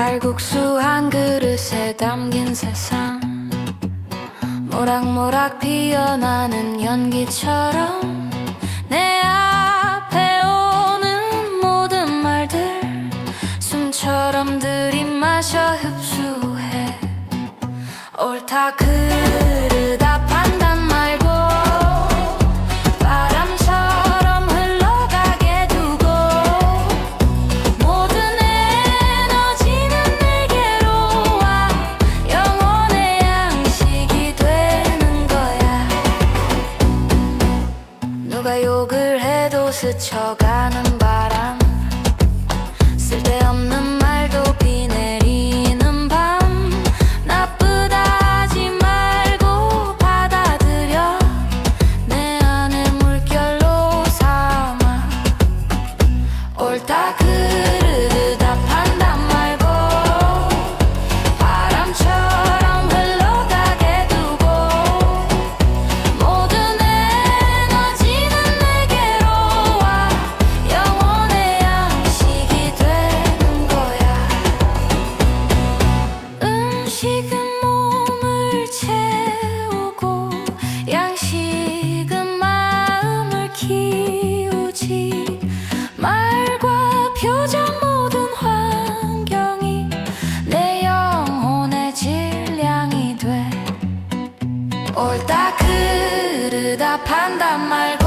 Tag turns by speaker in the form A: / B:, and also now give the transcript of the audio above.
A: 칼국수 한 그릇에 담긴 세상. 모락모락 피어나는 연기처럼 내 앞에 오는 모든 말들. 숨처럼 들이마셔 흡수해 옳다 그르 누가 욕을 해도 스쳐가는 바람 옳다 그르다 판단 말